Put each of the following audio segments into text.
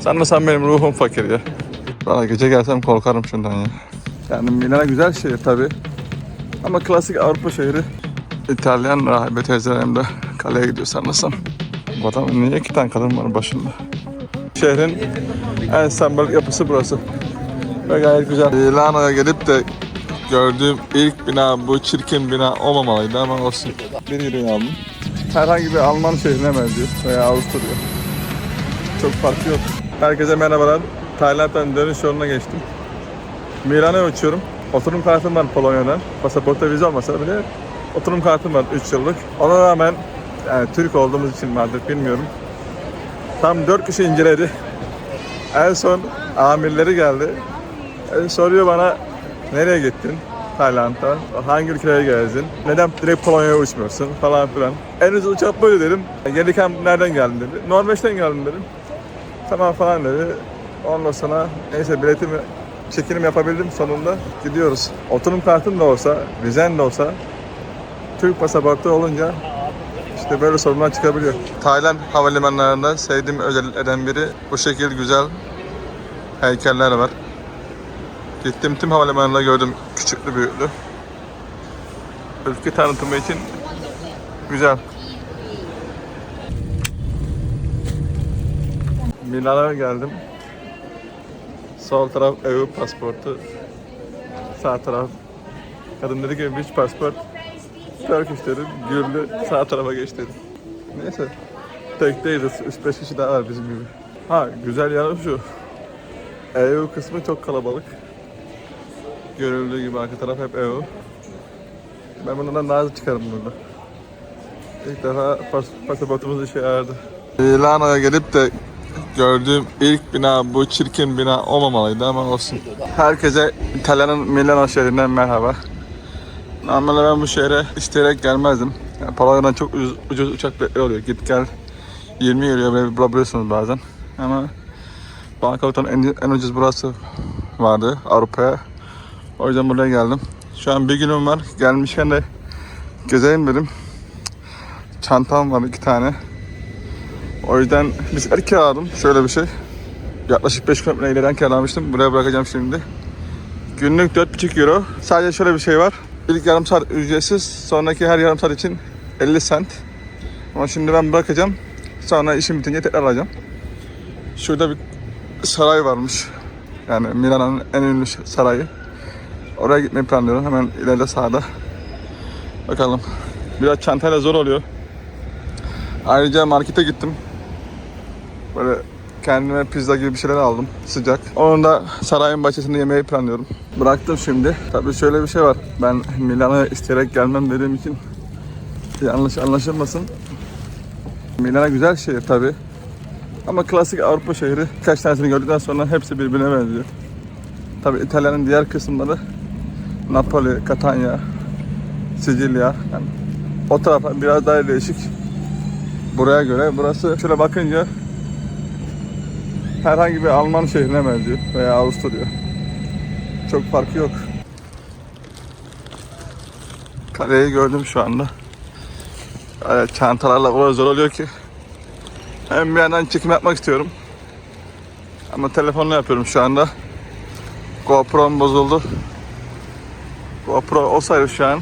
Sanırsam benim ruhum fakir ya. Valla gece gelsem korkarım şundan ya. Yani Milano güzel şehir tabi. Ama klasik Avrupa şehri. İtalyan rahibe teyzelerim de kaleye gidiyor sanırsam. Bu adam niye iki tane kadın var başında? Şehrin en sembolik yapısı burası. Ve gayet güzel. Milano'ya gelip de gördüğüm ilk bina bu çirkin bina olmamalıydı ama olsun. Bir euro aldım. Herhangi bir Alman şehrine benziyor veya Avusturya. Çok farkı yok. Herkese merhabalar. Tayland'dan dönüş yoluna geçtim. Milano'ya uçuyorum. Oturum kartım var Polonya'dan. Pasaportta vize olmasa bile oturum kartım var 3 yıllık. Ona rağmen yani Türk olduğumuz için vardır bilmiyorum. Tam 4 kişi inceledi. En son amirleri geldi. E, soruyor bana nereye gittin? Tayland'da. Hangi ülkelere gezdin? Neden direkt Polonya'ya uçmuyorsun falan filan. En ucuz uçak buydu dedim. E, Gelirken nereden geldin dedi. Norveç'ten geldim dedim. Tamam falan dedi. Ondan sonra neyse biletimi çekinim yapabildim sonunda. Gidiyoruz. Oturum kartım da olsa, vizen de olsa Türk pasaportu olunca işte böyle sorunlar çıkabiliyor. Tayland havalimanlarında sevdiğim özelliklerden biri bu şekil güzel heykeller var. Gittim tüm havalimanında gördüm küçüklü büyüklü. Ülke tanıtımı için güzel. Milano'ya geldim. Sol taraf EU pasportu. Sağ taraf kadın dedi ki which passport? Turkish dedim. Güldü. Sağ tarafa geç dedi. Neyse. Tek değiliz. 3-5 kişi daha var bizim gibi. Ha güzel yanı şu. EU kısmı çok kalabalık. Görüldüğü gibi arka taraf hep EU. Ben bundan hızlı çıkarım burada. İlk defa pas pasaportumuz işe yaradı. Milano'ya gelip de gördüğüm ilk bina bu çirkin bina olmamalıydı ama olsun. Herkese İtalya'nın Milano şehrinden merhaba. Normalde ben bu şehre isteyerek gelmezdim. Yani Polonya'dan çok ucuz, ucuz uçak biletleri oluyor. Git gel 20 euroya bile bulabiliyorsunuz bazen. Ama Bangkok'tan en, en ucuz burası vardı Avrupa'ya. O yüzden buraya geldim. Şu an bir günüm var. Gelmişken de gezeyim dedim. Çantam var iki tane. O yüzden bisiklet kiraladım. Şöyle bir şey. Yaklaşık 5 kilometre ileriden kiralamıştım. Buraya bırakacağım şimdi. Günlük 4,5 euro. Sadece şöyle bir şey var. İlk yarım saat ücretsiz. Sonraki her yarım saat için 50 cent. Ama şimdi ben bırakacağım. Sonra işim bitince tekrar alacağım. Şurada bir saray varmış. Yani Milano'nun en ünlü sarayı. Oraya gitmeyi planlıyorum. Hemen ileride sağda. Bakalım. Biraz çantayla zor oluyor. Ayrıca markete gittim. Böyle kendime pizza gibi bir şeyler aldım. Sıcak. Onu da sarayın bahçesinde yemeyi planlıyorum. Bıraktım şimdi. Tabii şöyle bir şey var. Ben Milano'ya isteyerek gelmem dediğim için yanlış anlaşılmasın. Milano güzel şehir tabii. Ama klasik Avrupa şehri. Birkaç tanesini gördükten sonra hepsi birbirine benziyor. Tabii İtalya'nın diğer kısımları Napoli, Catania, Sicilya. Yani o tarafa biraz daha değişik. Buraya göre burası şöyle bakınca herhangi bir Alman şehrine benziyor veya Avusturya. Çok farkı yok. Kaleyi gördüm şu anda. Öyle çantalarla o zor oluyor ki. Hem bir yandan çekim yapmak istiyorum. Ama telefonla yapıyorum şu anda. GoPro'm bozuldu. GoPro olsaydı şu an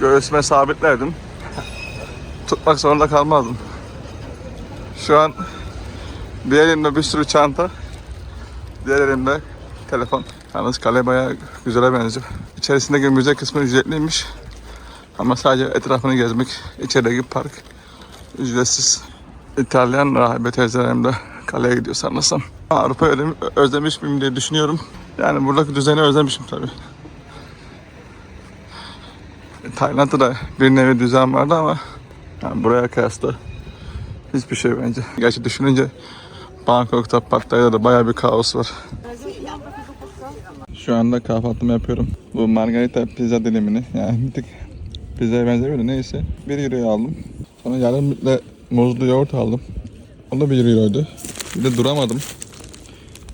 göğsüme sabitlerdim. Tutmak zorunda kalmazdım. Şu an bir elimde bir sürü çanta, diğer elimde telefon. Yalnız kale bayağı güzele benziyor. İçerisindeki müze kısmı ücretliymiş. Ama sadece etrafını gezmek, içerideki park ücretsiz. İtalyan rahibe teyzelerim de kaleye gidiyor sanırsam. Özlem- özlemiş miyim diye düşünüyorum. Yani buradaki düzeni özlemişim tabii. Tayland'da da bir nevi düzen vardı ama yani buraya kıyasla hiçbir şey bence. Gerçi düşününce Bangkok'ta, Pattaya'da da bayağı bir kaos var. Şu anda kahvaltımı yapıyorum. Bu margarita pizza dilimini yani bir tık pizzaya benzemiyor da neyse. 1 euroya aldım. Sonra yarım litre muzlu yoğurt aldım. O da 1 euroydu. Bir de duramadım.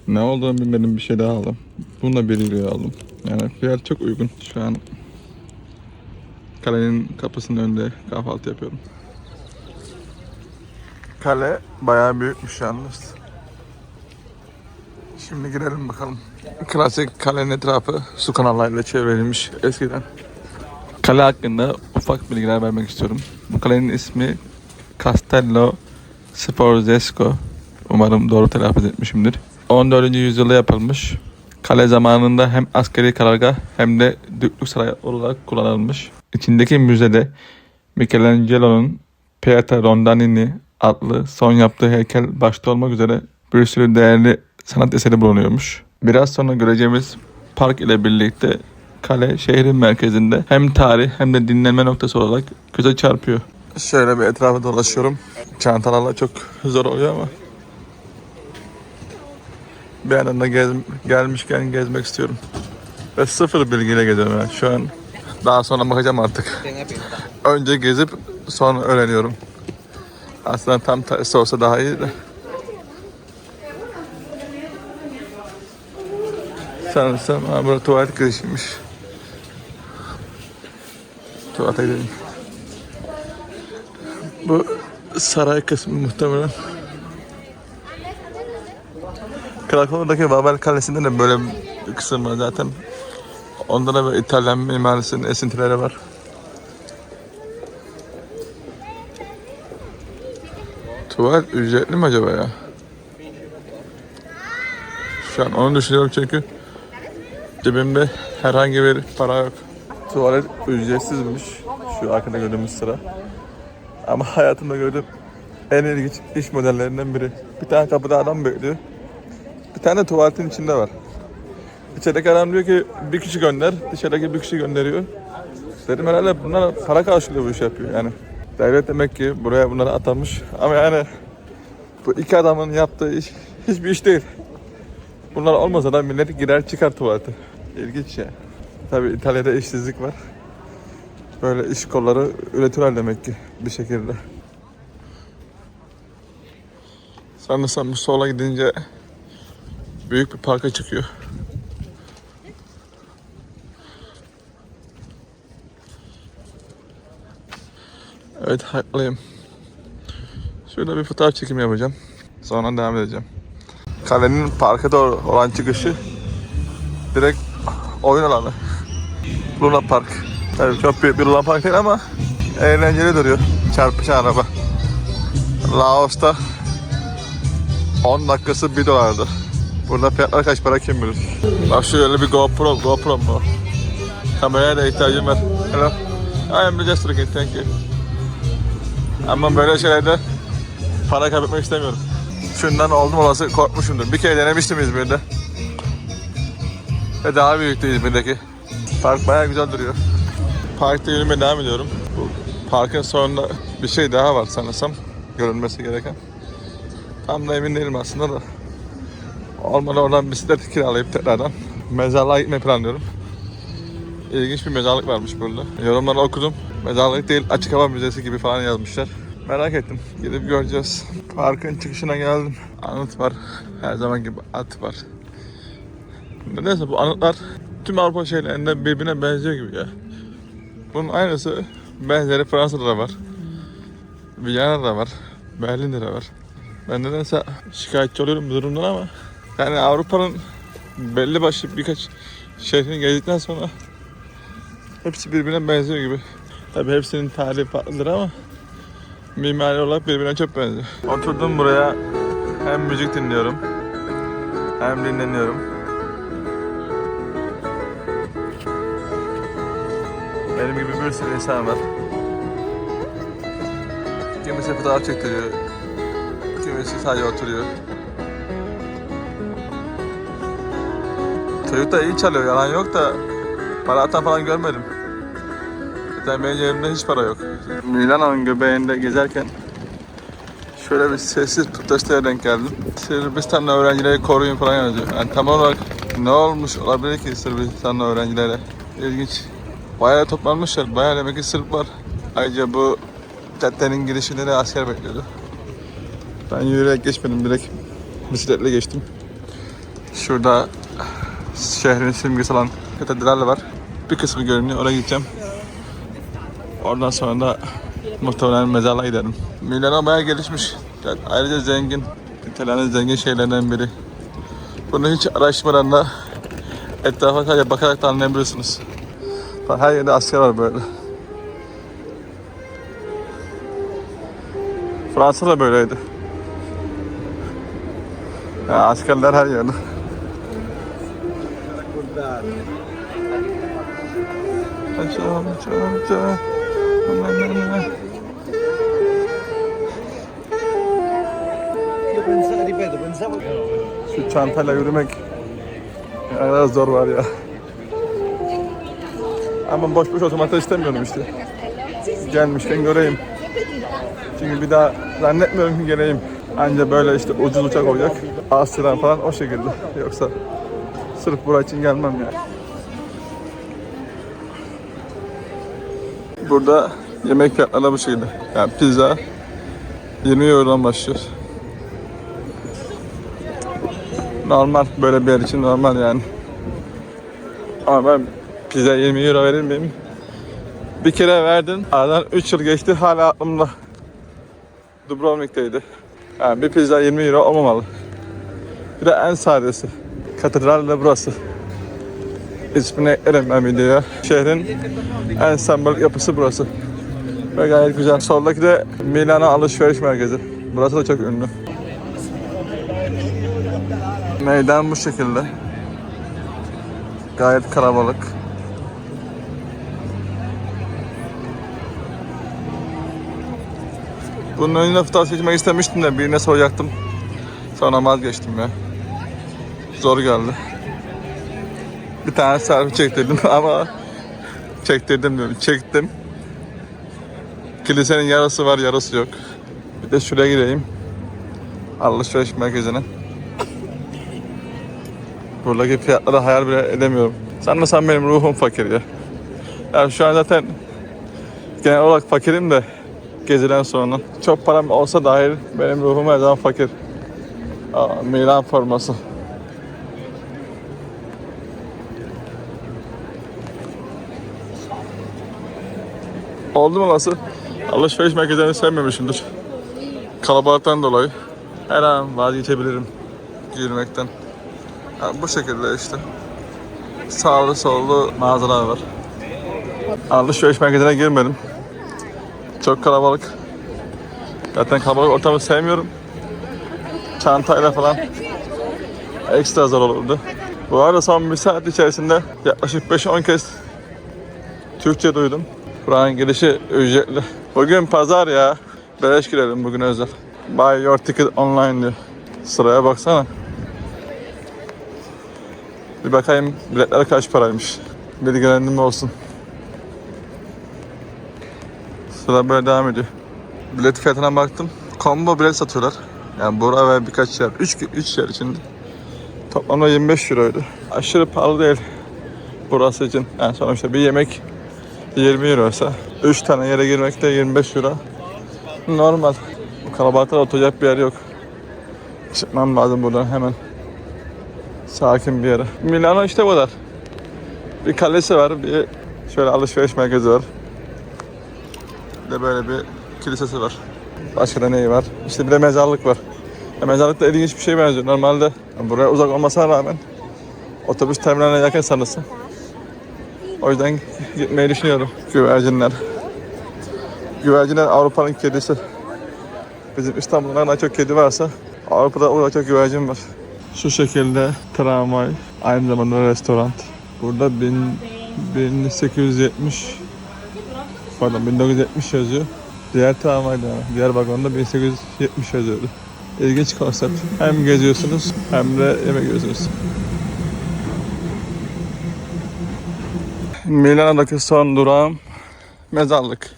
Ne olduğunu bilmedim bir şey daha aldım. Bunu da 1 euroya aldım. Yani fiyat çok uygun. Şu an kalenin kapısının önünde kahvaltı yapıyorum. Kale bayağı büyükmüş yalnız. Şimdi girelim bakalım. Klasik kalenin etrafı su kanallarıyla çevrilmiş eskiden. Kale hakkında ufak bilgiler vermek istiyorum. Bu kalenin ismi Castello Sforzesco. Umarım doğru telaffuz etmişimdir. 14. yüzyılda yapılmış. Kale zamanında hem askeri karargah hem de düklük saray olarak kullanılmış. İçindeki müzede Michelangelo'nun Pieta Rondanini adlı son yaptığı heykel başta olmak üzere bir sürü değerli sanat eseri bulunuyormuş. Biraz sonra göreceğimiz park ile birlikte kale şehrin merkezinde hem tarih hem de dinlenme noktası olarak göze çarpıyor. Şöyle bir etrafı dolaşıyorum. Çantalarla çok zor oluyor ama bir yandan da gez, gelmişken gezmek istiyorum. Ve sıfır bilgiyle geziyorum yani. Şu an daha sonra bakacağım artık. Önce gezip sonra öğreniyorum. Aslında tam tersi olsa daha iyi de. Sanırsam ha, burada tuvalet girişiymiş. Tuvalete gidelim. Bu saray kısmı muhtemelen. Krakow'daki Babel Kalesi'nde de böyle bir kısım var zaten. Onda da İtalyan mimarisinin esintileri var. Tuvalet ücretli mi acaba ya? Şu an onu düşünüyorum çünkü cebimde herhangi bir para yok. Tuvalet ücretsizmiş. Şu arkada gördüğümüz sıra. Ama hayatımda gördüğüm en ilginç iş modellerinden biri. Bir tane kapıda adam bekliyor. Bir tane tuvaletin içinde var. İçerideki adam diyor ki bir kişi gönder, dışarıdaki bir kişi gönderiyor. Dedim herhalde bunlar para karşılıyor bu iş yapıyor yani. Devlet demek ki buraya bunları atamış. Ama yani bu iki adamın yaptığı iş hiçbir iş değil. Bunlar olmasa da millet girer çıkar tuvalete. İlginç ya. Tabii İtalya'da işsizlik var. Böyle iş kolları üretiyorlar demek ki bir şekilde. Sanırsam bu sola gidince büyük bir parka çıkıyor. Evet haklıyım. Şurada bir fotoğraf çekimi yapacağım. Sonra devam edeceğim. Kalenin parka doğru olan çıkışı direkt oyun alanı. Luna Park. Tabii çok büyük bir Luna Park değil ama eğlenceli duruyor. Çarpışan araba. Laos'ta 10 dakikası 1 dolardı. Burada fiyatlar kaç para kim bilir. Bak şöyle bir GoPro, GoPro mu? Kameraya da ihtiyacım var. Hello. I am just looking, thank you. Ama böyle şeylerde para kaybetmek istemiyorum. Şundan oldum olası korkmuşumdur. Bir kere denemiştim İzmir'de. Ve daha büyüktü İzmir'deki. Park bayağı güzel duruyor. Parkta yürümeye devam ediyorum. Bu parkın sonunda bir şey daha var sanırsam. Görülmesi gereken. Tam da emin değilim aslında da. Olmadı oradan bisiklet kiralayıp tekrardan mezarlığa gitmeyi planlıyorum. İlginç bir mezarlık varmış burada. Yorumları okudum. Mezarlık değil açık hava müzesi gibi falan yazmışlar. Merak ettim. Gidip göreceğiz. Parkın çıkışına geldim. Anıt var. Her zaman gibi at var. Nedense bu anıtlar tüm Avrupa şehirlerinde birbirine benziyor gibi ya. Bunun aynısı benzeri Fransa'da da var. Viyana'da da var. Berlin'de de var. Ben nedense şikayetçi oluyorum bu durumdan ama yani Avrupa'nın belli başlı birkaç şehrini gezdikten sonra hepsi birbirine benziyor gibi. Tabii hepsinin tarihi farklıdır ama mimari olarak birbirine çok benziyor. Oturdum buraya hem müzik dinliyorum hem dinleniyorum. Benim gibi bir sürü insan var. Kimisi fotoğraf çektiriyor, kimisi sadece oturuyor. Çocuk iyi çalıyor, yalan yok da para atan falan görmedim. Zaten benim cebimde hiç para yok. Milano'nun göbeğinde gezerken şöyle bir sessiz protestaya denk geldim. Sırbistanlı öğrencileri koruyun falan yazıyor. Yani tam olarak ne olmuş olabilir ki Sırbistanlı öğrencilere? İlginç. Bayağı toplanmışlar. Bayağı demek ki Sırp var. Ayrıca bu caddenin girişinde de asker bekliyordu. Ben yürüyerek geçmedim. Direkt bisikletle geçtim. Şurada şehrin simgesi olan katedral var. Bir kısmı görünüyor. Oraya gideceğim. Oradan sonra da muhtemelen mezarlığa giderim. Milano bayağı gelişmiş. Ayrıca zengin. İtalya'nın zengin şeylerinden biri. Bunu hiç araştırmadan da etrafa sadece bakarak da anlayabilirsiniz. Her yerde asker var böyle. Fransa da böyleydi. Ya askerler her yerde. Ripeto, pensavo che... Şu çantayla yürümek ne kadar zor var ya. Ama boş boş otomata istemiyorum işte. Gelmişken göreyim. Çünkü bir daha zannetmiyorum ki geleyim. Anca böyle işte ucuz uçak olacak. Asya'dan falan o şekilde. Yoksa sırf buraya için gelmem yani. Burada yemek fiyatları bu şekilde. Yani pizza 20 eurodan başlıyor. Normal böyle bir yer için normal yani. Ama ben pizza 20 euro verir miyim? Bir kere verdim. Aradan 3 yıl geçti hala aklımda. Dubrovnik'teydi. Yani bir pizza 20 euro olmamalı. Bir de en sadesi. Katedral de burası. İsmini ben videoya. Şehrin en sembolik yapısı burası. Ve gayet güzel. Soldaki de Milano alışveriş merkezi. Burası da çok ünlü. Meydan bu şekilde. Gayet kalabalık. Bunun önüne fotoğraf çekmek istemiştim de birine soracaktım. Sonra vazgeçtim ya. Zor geldi. Bir tane selfie çektirdim ama çektirdim diyorum. Çektim. Kilisenin yarısı var, yarısı yok. Bir de şuraya gireyim. Alışveriş merkezine. Buradaki fiyatları hayal bile edemiyorum. Sanırsam benim ruhum fakir ya. Yani şu an zaten genel olarak fakirim de geziden sonra. Çok param olsa dahil benim ruhum her zaman fakir. Aa, Milan forması. Oldu mu nasıl? Alışveriş merkezlerini sevmemişimdir. Kalabalıktan dolayı. Her an vazgeçebilirim yürümekten. Ha, bu şekilde işte. Sağlı sollu mağazalar var. Alışveriş merkezine girmedim. Çok kalabalık. Zaten kalabalık ortamı sevmiyorum. Çantayla falan ekstra zor olurdu. Bu arada son bir saat içerisinde yaklaşık 5-10 kez Türkçe duydum. Buranın girişi ücretli. Bugün pazar ya. Beleş girelim bugün özel. Buy your ticket online diyor. Sıraya baksana. Bir bakayım biletler kaç paraymış. Bilgilendirme olsun. Sıra böyle devam ediyor. Bilet fiyatına baktım. Combo bilet satıyorlar. Yani bura ve birkaç yer. 3 3 yer içinde. Toplamda 25 euroydu. Aşırı pahalı değil. Burası için. Yani sonuçta bir yemek 20 euroysa 3 tane yere girmek de 25 euro. Normal. Kalabalıkta oturacak bir yer yok. Çıkmam lazım buradan hemen. Sakin bir yere. Milano işte bu kadar. Bir kalesi var, bir şöyle alışveriş merkezi var. De böyle bir kilisesi var. Başka da neyi var? İşte bir de mezarlık var. Ya mezarlık da ilginç bir şey benziyor. Normalde buraya uzak olmasına rağmen otobüs terminaline yakın sanırsın. O yüzden gitmeyi düşünüyorum. Güvercinler. Güvercinler Avrupa'nın kedisi. Bizim İstanbul'da kadar çok kedi varsa Avrupa'da o kadar çok güvercin var. Şu şekilde tramvay, aynı zamanda restoran. Burada bin, 1870 pardon 1970 yazıyor. Diğer tramvayda, diğer vagonda 1870 yazıyordu. İlginç konsept. Hem geziyorsunuz hem de yemek yiyorsunuz. Milano'daki son durağım mezarlık.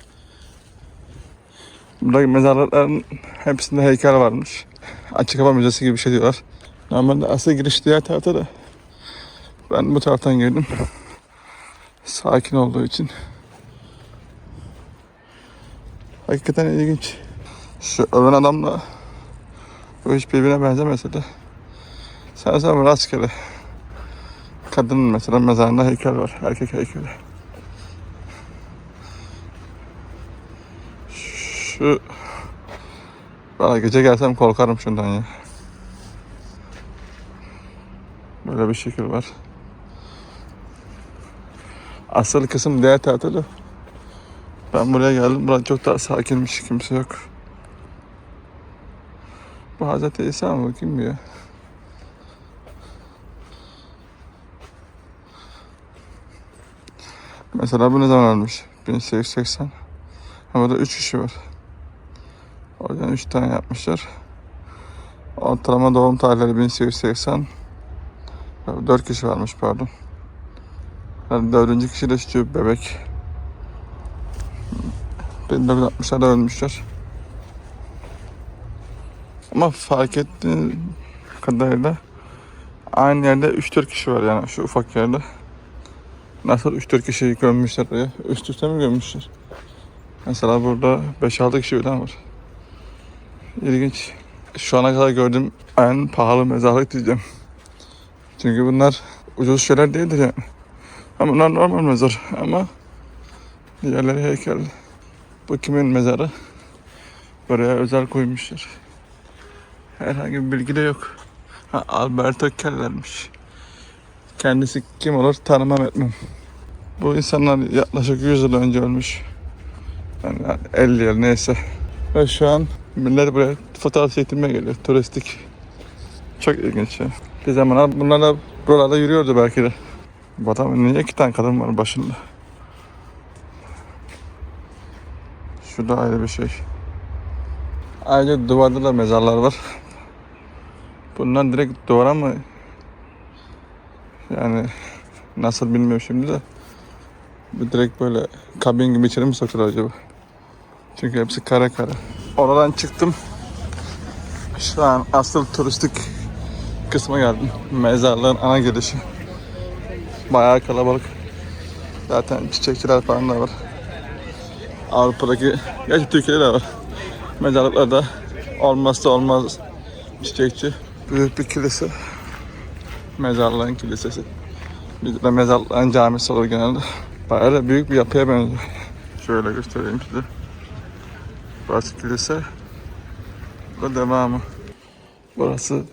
Buradaki mezarlıkların hepsinde heykel varmış. Açık hava müzesi gibi bir şey diyorlar. Normalde asıl giriş diğer tarafta da ben bu taraftan girdim. Sakin olduğu için. Hakikaten ilginç. Şu ölen adamla bu hiç birbirine benzemese de sanırsam rastgele kadının mesela mezarında heykel var. Erkek heykeli. Şu Valla gece gelsem korkarım şundan ya. Böyle bir şekil var. Asıl kısım diğer tarafta Ben buraya geldim. Burası çok daha sakinmiş. Kimse yok. Bu Hazreti İsa mı? Kim bu ya? Mesela bu ne zaman ölmüş? 1880. Ha burada 3 kişi var. O yüzden 3 tane yapmışlar. Ortalama doğum tarihleri 1880. 4 kişi varmış pardon. Yani dördüncü kişi de şu bebek. 1960'larda ölmüşler. Ama fark ettiğim kadarıyla aynı yerde 3-4 kişi var yani şu ufak yerde. Nasıl 3-4 kişiyi gömmüşler oraya? Üst üste mi gömmüşler? Mesela burada 5-6 kişi birden var. İlginç. Şu ana kadar gördüğüm en pahalı mezarlık diyeceğim. Çünkü bunlar ucuz şeyler değildir yani. Ama bunlar normal mezar ama diğerleri heykel. Bu kimin mezarı? Buraya özel koymuşlar. Herhangi bir bilgi de yok. Ha, Alberto Keller'miş. Kendisi kim olur tanımam etmem. Bu insanlar yaklaşık 100 yıl önce ölmüş. Yani 50 yıl neyse. Ve şu an millet buraya fotoğraf çektirmeye geliyor. Turistik. Çok ilginç ya. Bir zamanlar bunlar da buralarda yürüyordu belki de. Bu adamın niye iki tane kadın var başında? Şu da ayrı bir şey. Ayrıca duvarda da mezarlar var. Bunlar direkt duvara mı? Yani nasıl bilmiyorum şimdi de. Bu direkt böyle kabin gibi içeri mi sokuyor acaba? Çünkü hepsi kare kare. Oradan çıktım. Şu an asıl turistik kısma geldim. Mezarlığın ana girişi. Bayağı kalabalık. Zaten çiçekçiler falan da var. Avrupa'daki, gerçi Türkiye'de de var. Mezarlıklarda olmazsa olmaz çiçekçi. Büyük bir kilise. Mezarlığın kilisesi. Bizde de mezarlığın camisi olur genelde. Bayağı da büyük bir yapıya benziyor. Şöyle göstereyim size. Burası kilise. Bu devamı. Burası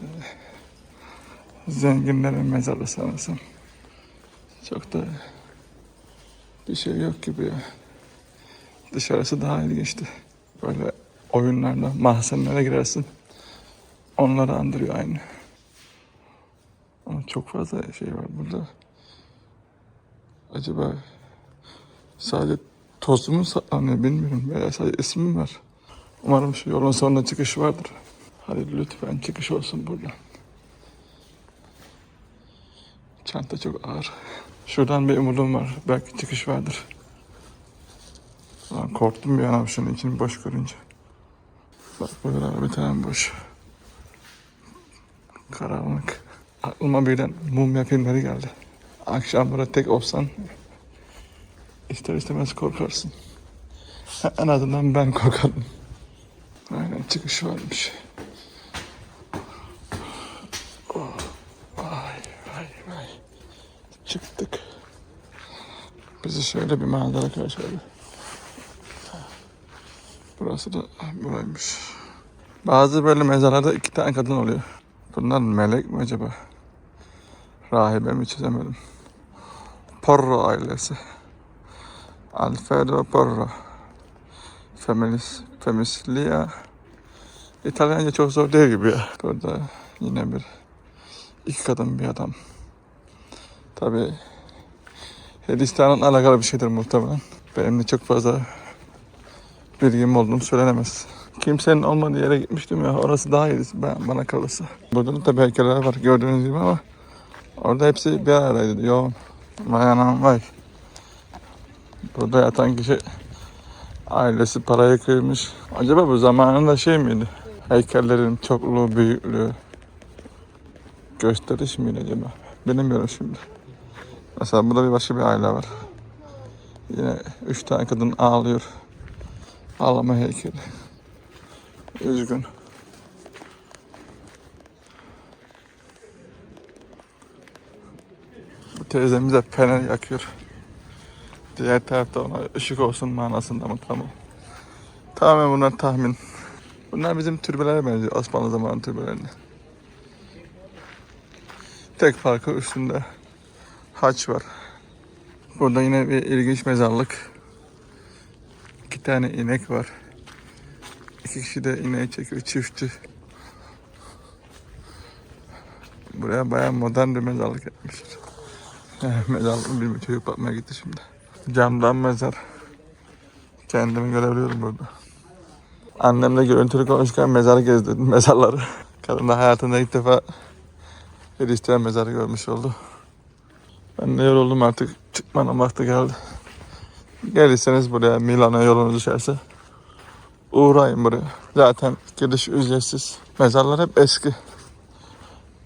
zenginlerin mezarı sanırsam. Çok da bir şey yok gibi ya. Dışarısı daha ilginçti. Böyle oyunlarda mahzenlere girersin. Onları andırıyor aynı. Ama çok fazla şey var burada. Acaba sadece tozu mu saklanıyor bilmiyorum. Veya sadece ismi mi var? Umarım şu yolun sonunda çıkış vardır. Hadi lütfen çıkış olsun buradan. Çanta çok ağır. Şuradan bir umudum var. Belki çıkış vardır. Lan korktum bir an abi şunun içini boş görünce. Bak burada bir tane boş. Karanlık. Aklıma birden mumya filmleri geldi. Akşam burada tek olsan ister istemez korkarsın. En azından ben korkardım. Aynen çıkış varmış. Oh, Vay vay vay. Çıktık. Bizi şöyle bir manzara karşıladı. Burası da buraymış. Bazı böyle mezarlarda iki tane kadın oluyor. Bunlar melek mi acaba? Rahibe mi çözemedim. Porro ailesi. Alfredo Porro. Feminis, Femislia. İtalyanca çok zor değil gibi ya. Burada yine bir iki kadın bir adam. Tabi Hindistan'ın alakalı bir şeydir muhtemelen. Benim de çok fazla bilgim olduğum söylenemez. Kimsenin olmadığı yere gitmiştim ya. Orası daha iyiydi ben, bana kalırsa. Burada da tabii heykeller var gördüğünüz gibi ama orada hepsi bir aradaydı. Yoğun. Vay anam vay. Burada yatan kişi ailesi parayı kıymış. Acaba bu zamanında şey miydi? Heykellerin çokluğu, büyüklüğü gösteriş miydi acaba? Bilmiyorum şimdi. Mesela burada bir başka bir aile var. Yine üç tane kadın ağlıyor. Ağlama heykeli. Üzgün. Bu teyzemiz de fener yakıyor. Diğer tarafta ona ışık olsun manasında mı tamam. Tamamen bunlar tahmin. Bunlar bizim türbelere benziyor. Osmanlı zamanı türbelerine. Tek farkı üstünde haç var. Burada yine bir ilginç mezarlık. İki tane inek var. İki kişi de ineği çekiyor çiftçi. Buraya bayağı modern bir mezarlık. Eh, Mezarlık bir çocuk bakmaya gitti şimdi. Camdan mezar. Kendimi görebiliyorum burada. Annemle görüntülü konuşurken mezar gezdirdim mezarları. Kadın da hayatında ilk defa Hristiyan mezarı görmüş oldu. Ben de yoruldum artık. Çıkmanın vakti geldi. Gelirseniz buraya Milano'ya yolunuz düşerse uğrayın buraya. Zaten giriş ücretsiz. Mezarlar hep eski.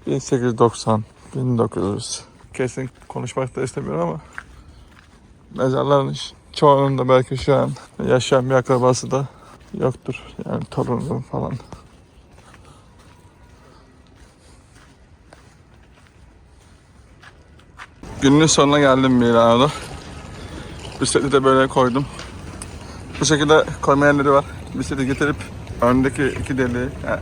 1890, 1900. Kesin konuşmak da istemiyorum ama mezarların çoğunun da belki şu an yaşayan bir akrabası da yoktur. Yani torunum falan. Günün sonuna geldim Milano'da. Bisikleti de böyle koydum. Bu şekilde koyma yerleri var. Bisikleti getirip öndeki iki deliği, yani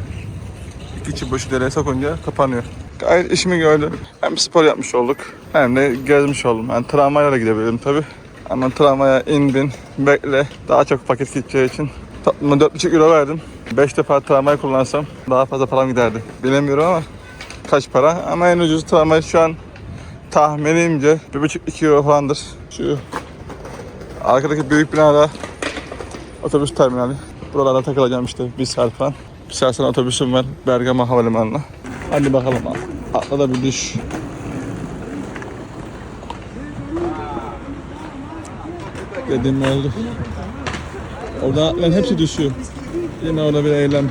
iki çubuğu deliğe sokunca kapanıyor. Gayet işimi gördü. Hem spor yapmış olduk hem de gezmiş oldum. Yani tramvayla gidebilirim tabi. Ama tramvaya in bin, bekle. Daha çok vakit gideceği için. Toplamda 4,5 euro verdim. 5 defa tramvay kullansam daha fazla param giderdi. Bilemiyorum ama kaç para. Ama en ucuz tramvay şu an tahminimce 1,5-2 euro falandır. Şu arkadaki büyük binada otobüs terminali. Buralarda takılacağım işte bir saat falan. Bir saat sonra otobüsüm var Bergama Havalimanı'na. Hadi bakalım atla da bir düş. Dediğim oldu. Orada atlayan hepsi düşüyor. Yine orada bir eylem.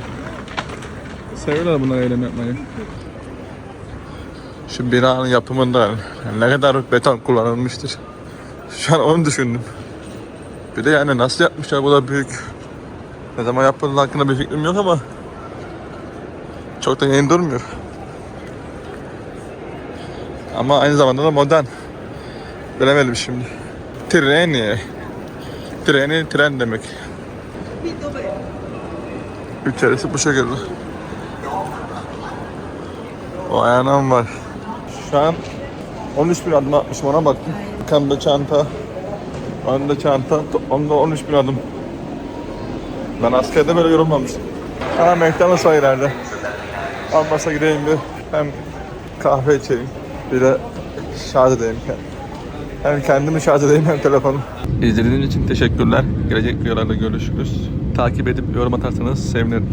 Seviyorlar bunlar eylem yapmayı. Şu binanın yapımında ne kadar beton kullanılmıştır. Şu an onu düşündüm. Bir de yani nasıl yapmışlar bu da büyük. Ne zaman yapıldığı hakkında bir fikrim yok ama çok da yeni durmuyor. Ama aynı zamanda da modern. Bilemedim şimdi. Treni. Treni tren demek. İçerisi bu şekilde. O ayağım var. Şu an 13 bin adım atmışım ona baktım. Arkamda çanta. Önde çanta. Toplamda 13 bin adım. Ben askerde böyle yorulmamıştım. Ha McDonald's var ileride. Almasa gideyim bir hem kahve içeyim bir de şarj edeyim. Hem kendimi şarj edeyim hem telefonu. İzlediğiniz için teşekkürler. Gelecek videolarda görüşürüz. Takip edip yorum atarsanız sevinirim.